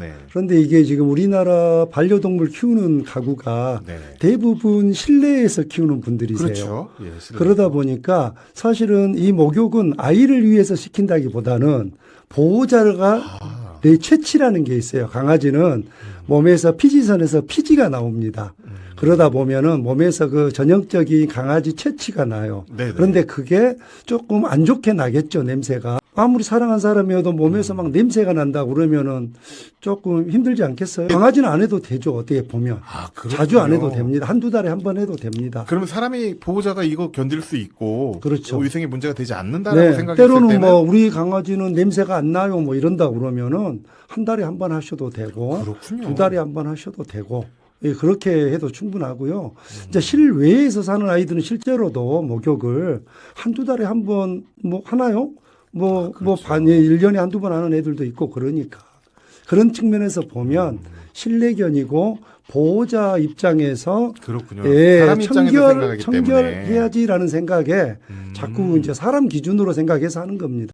네. 그런데 이게 지금 우리나라 반려동물 키우는 가구가 네. 대부분 실내에서 키우는 분들이세요. 그렇죠. 예. 그러다 보니까 사실은 이 목욕은 아이를 위해서 시킨다기보다는 보호자가 아, 내 채취라는 게 있어요. 강아지는 몸에서 피지선에서 피지가 나옵니다. 그러다 보면은 몸에서 그 전형적인 강아지 채취가 나요. 네네. 그런데 그게 조금 안 좋게 나겠죠, 냄새가. 아무리 사랑한 사람이어도 몸에서 막 냄새가 난다 그러면은 조금 힘들지 않겠어요? 강아지는 안 해도 되죠, 어떻게 보면. 아, 그렇군요. 자주 안 해도 됩니다. 한두 달에 한 번 해도 됩니다. 그러면 사람이 보호자가 이거 견딜 수 있고 그렇죠. 위생에 문제가 되지 않는다라고 네, 생각했을 때로는 때는 뭐 우리 강아지는 냄새가 안 나요 뭐 이런다 그러면은 한 달에 한 번 하셔도 되고 그렇군요. 두 달에 한 번 하셔도 되고 예, 그렇게 해도 충분하고요. 음. 이제 실외에서 사는 아이들은 실제로도 목욕을 한두 달에 한 번 뭐 하나요? 뭐 아, 뭐 그렇죠. 반에 일년에 한두 번 하는 애들도 있고 그러니까 그런 측면에서 보면 음. 실내견이고 보호자 입장에서 그렇군요. 예, 청결 청결해야지라는 생각에 음. 자꾸 이제 사람 기준으로 생각해서 하는 겁니다.